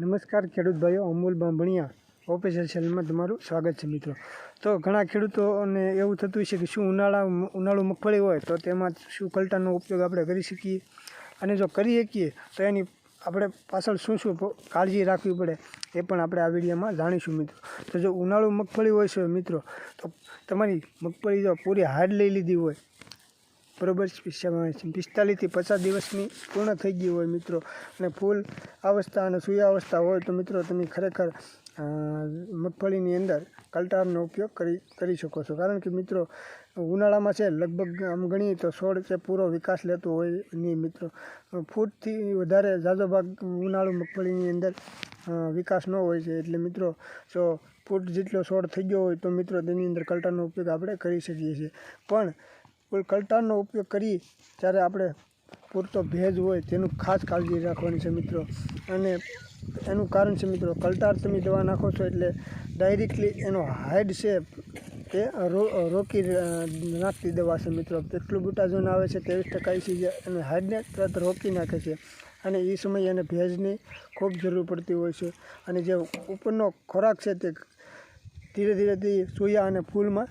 નમસ્કાર ખેડૂત ભાઈઓ, અમૂલ બાંભણિયા ઓફિશિયલ ચેનલમાં તમારું સ્વાગત છે મિત્રો. તો ઘણા ખેડૂતોને એવું થતું છે કે શું ઉનાળા, ઉનાળુ મગફળી હોય તો તેમાં શું કલ્ટાનો ઉપયોગ આપણે કરી શકીએ? અને જો કરી શકીએ, તો એની આપણે પાછળ શું શું કાળજી રાખવી પડે એ પણ આપણે આ વિડીયોમાં જાણીશું મિત્રો. તો જો ઉનાળુ મગફળી હોય છે મિત્રો, તો તમારી મગફળી જો પૂરી હાર્ડ લઈ લીધી હોય બરોબર પિસ્તાલીસથી પચાસ દિવસની પૂર્ણ થઈ ગઈ હોય મિત્રો. અને ફૂલ અવસ્થા અને સૂર્યાવસ્થા હોય તો મિત્રો તમે ખરેખર મગફળીની અંદર કલ્ટારનો ઉપયોગ કરી કરી શકો છો. કારણ કે મિત્રો, ઉનાળામાં છે, લગભગ આમ ગણીએ તો છોડ છે પૂરો વિકાસ લેતો હોય નહીં મિત્રો. ફૂટથી વધારે ઝાઝો ભાગ ઉનાળુ મગફળીની અંદર વિકાસ ન હોય છે. એટલે મિત્રો, જો ફૂટ જેટલો છોડ થઈ ગયો હોય તો મિત્રો તેની અંદર કલ્ટારનો ઉપયોગ આપણે કરી શકીએ છીએ. પણ કોઈ કલટાનો ઉપયોગ કરી ત્યારે આપણે પૂરતો ભેજ હોય તેનું ખાસ કાળજી રાખવાની છે મિત્રો. અને એનું કારણ છે મિત્રો, કલ્ટાર તમે દવા નાખો છો એટલે ડાયરેક્ટલી એનો હાઇડ છે તે રો- રોકી નાખતી દવા છે મિત્રો. પેટલું બુટાઝોન આવે છે ત્રેવીસ ટકા છે અને હાઇડને તરત રોકી નાખે છે. અને એ સમયે એને ભેજની ખૂબ જરૂર પડતી હોય છે. અને જે ઉપરનો ખોરાક છે તે ધીરે ધીરે તે સોયા અને ફૂલમાં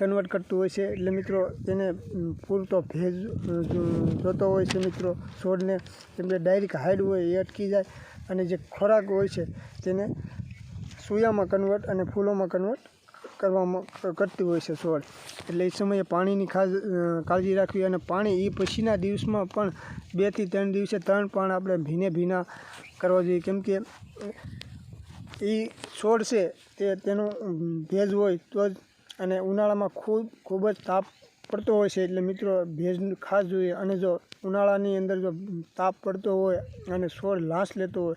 કન્વર્ટ કરતું હોય છે. એટલે મિત્રો તેને પૂરતો ભેજ જોતો હોય છે મિત્રો, છોડને, કેમ કે ડાયરેક્ટ હાઈડ હોય એ અટકી જાય. અને જે ખોરાક હોય છે, તેને સૂયામાં કન્વર્ટ અને ફૂલોમાં કન્વર્ટ કરવામાં કરતી હોય છે છોડ. એટલે એ સમયે પાણીની ખાસ કાળજી રાખવી અને પાણી એ પછીના દિવસમાં પણ બેથી ત્રણ દિવસે ત્રણ પણ આપણે ભીને ભીના કરવા જોઈએ. કેમ કે એ છોડ છે, તે, તેનો ભેજ હોય તો જ અને ઉનાળામાં ખૂબ ખૂબ જ તાપ પડતો હોય છે. એટલે મિત્રો, ભેજ ખાસ જોઈએ. અને જો ઉનાળાની અંદર જો તાપ પડતો હોય અને છોડ લાશ લેતો હોય,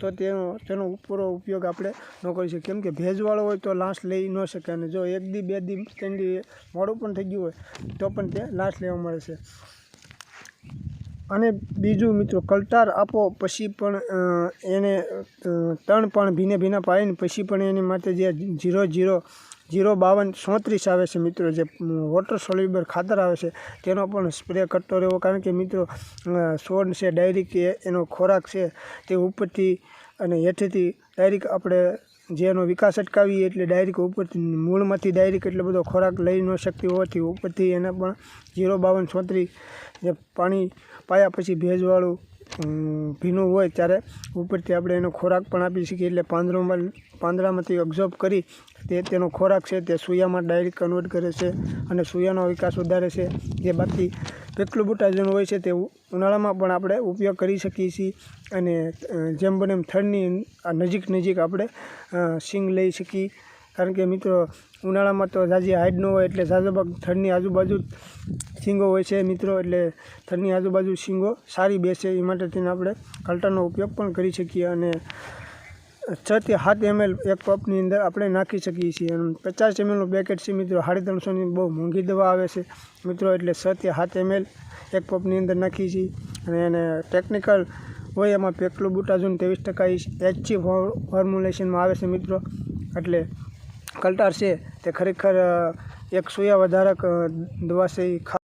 તો તેનો તેનો પૂરો ઉપયોગ આપણે ન કરી શકીએ. કેમ કે ભેજવાળો હોય તો લાશ લઈ ન શકે. અને જો એક દી, બે દી, ત્રણ દી મોડું પણ થઈ ગયું હોય, તો પણ તે લાશ લેવા મળે છે. અને બીજું મિત્રો, કલટાર આપો પછી પણ એને તણ પણ ભીને ભીના પાડીને પછી પણ એની માટે જે જીરો જીરો જીરો બાવન ચોત્રીસ આવે છે મિત્રો, જે વોટર સોલ્યુબર ખાતર આવે છે, તેનો પણ સ્પ્રે કરતો રહેવો. કારણ કે મિત્રો સોડ છે ડાયરેક્ટ એનો ખોરાક છે, તે ઉપરથી અને હેઠેથી ડાયરેક્ટ આપણે જે એનો વિકાસ અટકાવીએ એટલે ડાયરેક્ટ ઉપરથી, મૂળમાંથી ડાયરેક્ટ એટલો બધો ખોરાક લઈ ન શકતી હોવાથી ઉપરથી એને પણ જીરો બાવન ચોત્રીસ જે પાણી પાયા પછી ભેજવાળું ભીનું હોય ત્યારે ઉપરથી આપણે એનો ખોરાક પણ આપી શકીએ. એટલે પાંદરોમાં, પાંદડામાંથી ઓબ્ઝર્વ કરી તે તેનો ખોરાક છે તે સૂયામાં ડાયરેક્ટ કન્વર્ટ કરે છે અને સૂયાનો વિકાસ વધારે છે. જે બાકી પેટલું બુટાજન હોય છે તે ઉનાળામાં પણ આપણે ઉપયોગ કરી શકીએ છીએ. અને જેમ બને એમ થડની નજીક નજીક આપણે સિંગ લઈ શકીએ. કારણ કે મિત્રો, ઉનાળામાં તો ઝાઝી હાઈડ ન હોય એટલે ઝાઝો ભાગ થડની આજુબાજુ શીંગો હોય છે મિત્રો, એટલે થડની આજુબાજુ શીંગો સારી બેસે એ માટે તેને આપણે કલ્ટરનો ઉપયોગ પણ કરી શકીએ અને છ થી સાત એમએલ એક પપની અંદર આપણે નાખી શકીએ છીએ. અને પચાસ એમએલનું પેકેટ છે મિત્રો, સાડી ત્રણસોની બહુ મોંઘી દવા આવે છે. મિત્રો, એટલે છ થી સાત એમએલ એક પપની અંદર નાખીએ છીએ. અને એને ટેકનિકલ હોય એમાં પેકલું બુટાઝોન ત્રેવીસ ટકા એચજી ફોર્મ્યુલેશનમાં આવે છે મિત્રો. એટલે કલ્ટાર છે, તે ખરેખર એક સોયા વધારક દવા એ ખા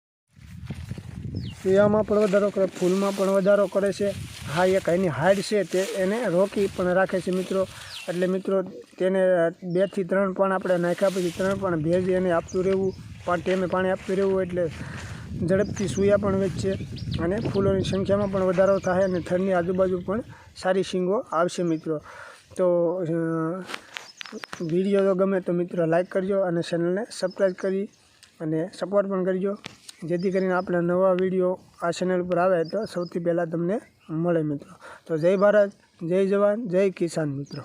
સોયામાં પણ વધારો કરે, ફૂલમાં પણ વધારો કરે છે. હા, એક એની હાઈડ છે, તે એને રોકી પણ રાખે છે મિત્રો. એટલે મિત્રો, તેને બેથી ત્રણ પણ આપણે નાખ્યા પછી ત્રણ પણ ભેજ એને આપતું રહેવું. પણ ટેમે પાણી આપતું રહેવું, એટલે ઝડપથી સૂયા પણ વેચશે અને ફૂલોની સંખ્યામાં પણ વધારો થાય અને થરની આજુબાજુ પણ સારી શીંગો આવશે મિત્રો. તો વીડિયો જો ગમે તો મિત્રો લાઇક કરજો અને ચેનલને સબસ્ક્રાઈબ કરી અને સપોર્ટ પણ કરજો. જેથી કરીને આપણા નવા વીડિયો આ ચેનલ ઉપર આવે તો સૌથી પહેલાં તમને મળે મિત્રો. તો જય ભારત, જય જવાન, જય કિસાન મિત્રો.